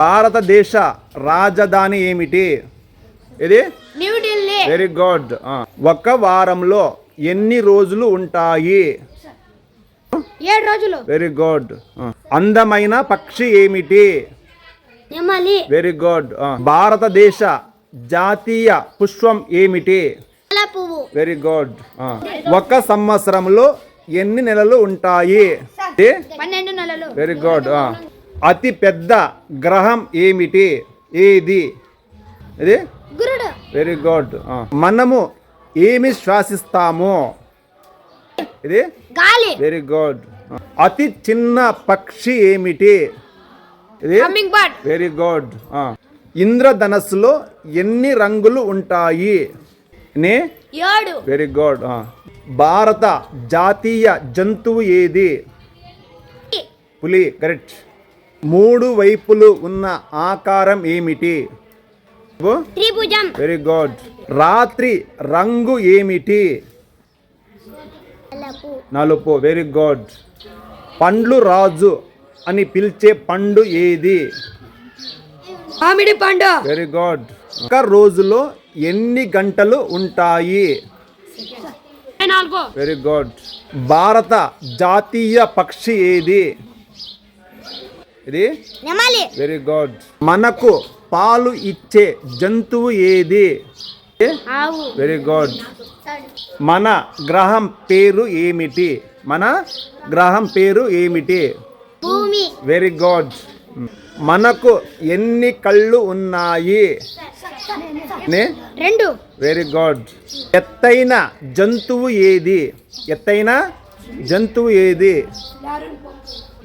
భారతదేశ రాజధాని ఏమిటి? ఇది న్యూఢిల్లీ వెరీ గుడ్ ఒక వారంలో ఎన్ని రోజులు ఉంటాయి? ఏడు రోజులు. వెరీ గుడ్ అందమైన పక్షి ఏమిటి? నెమలి. వెరీ గుడ్ భారతదేశ జాతీయ పుష్పం ఏమిటి? పువ్వు. వెరీ గుడ్ ఒక సంవత్సరంలో ఎన్ని నెలలు ఉంటాయి? పన్నెండు నెలలు. వెరీ గుడ్ అతి పెద్ద గ్రహం ఏమిటి? ఏది? ఇది గురుడు. వెరీ గుడ్ మనము ఏమి శ్వాసిస్తాము? ఇది? గాలి. వెరీ గుడ్ అతి చిన్న పక్షి ఏమిటి? ఇది? వెరీ గుడ్ ఇంద్రధనస్సులో ఎన్ని రంగులు ఉంటాయి? వెరీ గుడ్ భారత జాతీయ జంతువు ఏది? పులి. కరెక్ట్ మూడు వైపులు ఉన్న ఆకారం ఏమిటి? త్రిభుజం. వెరీ గుడ్ రాత్రి రంగు ఏమిటి? నలుపు. వెరీ గుడ్ పండ్లు రాజు అని పిలిచే పండు ఏది? మామిడి పండు. వెరీ గుడ్ ఒక రోజులో ఎన్ని గంటలు ఉంటాయి? వెరీ గుడ్ భారత జాతీయ పక్షి ఏది? ఇది? వెరీ గుడ్ మనకు పాలు ఇచ్చే జంతువు ఏది? వెరీ గుడ్ మన గ్రహం పేరు ఏమిటి? మన గ్రహం పేరు ఏమిటి? వెరీ గుడ్ మనకు ఎన్ని కళ్ళు ఉన్నాయి? రెండు. వెరీ గుడ్ ఎత్తైన జంతువు ఏది? ఎత్తైన జంతువు ఏది?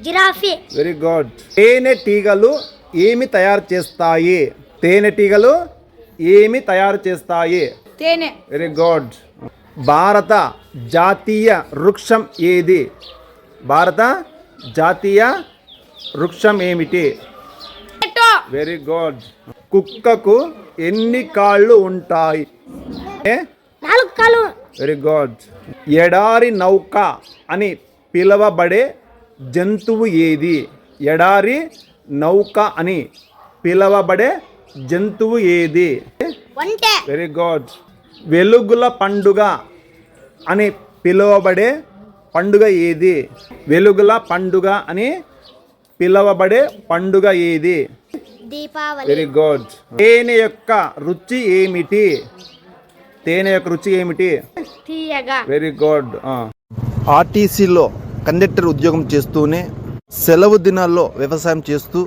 జిరాఫీ. వెరీ గుడ్ తేనెటీగలు ఏమి తయారు చేస్తాయి? తేనెటీగలు ఏమి తయారు చేస్తాయి? తేనె. వెరీ గుడ్ భారత జాతీయ వృక్షం ఏది? భారత జాతీయ వృక్షం ఏమిటి? వెరీ గుడ్ కుక్కకు ఎన్ని కాళ్ళు ఉంటాయి? వెరీ గుడ్ ఎడారి నౌక అని పిలవబడే జంతువు ఏది? ఎడారి నౌక అని పిలవబడే జంతువు ఏది? వంటె వెరీ గుడ్ వెలుగుల పండుగ అని పిలువబడే పండుగ ఏది? వెలుగుల పండుగ అని పిలువబడే పండుగ ఏది? దీపావళి. వెరీ గుడ్ తేనె యొక్క రుచి ఏమిటి? తేనె యొక్క రుచి ఏమిటి? తీయగా. వెరీ గుడ్ ఆర్టీసీలో కండక్టర్ ఉద్యోగం చేస్తూనే సెలవు దినాల్లో వ్యవసాయం చేస్తూ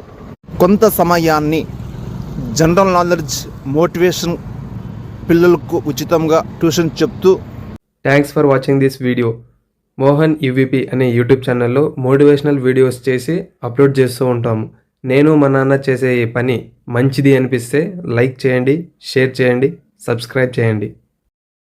కొంత సమయాన్ని జనరల్ నాలెడ్జ్ మోటివేషన్ పిల్లలకు ఉచితంగా ట్యూషన్ చెప్తూ thanks for watching this video Mohan UVP అనే యూట్యూబ్ ఛానల్లో మోటివేషనల్ వీడియోస్ చేసి అప్లోడ్ చేస్తూ ఉంటాము. నేను మా నాన్న చేసే ఈ పని మంచిది అనిపిస్తే లైక్ చేయండి షేర్ చేయండి సబ్స్క్రైబ్ చేయండి.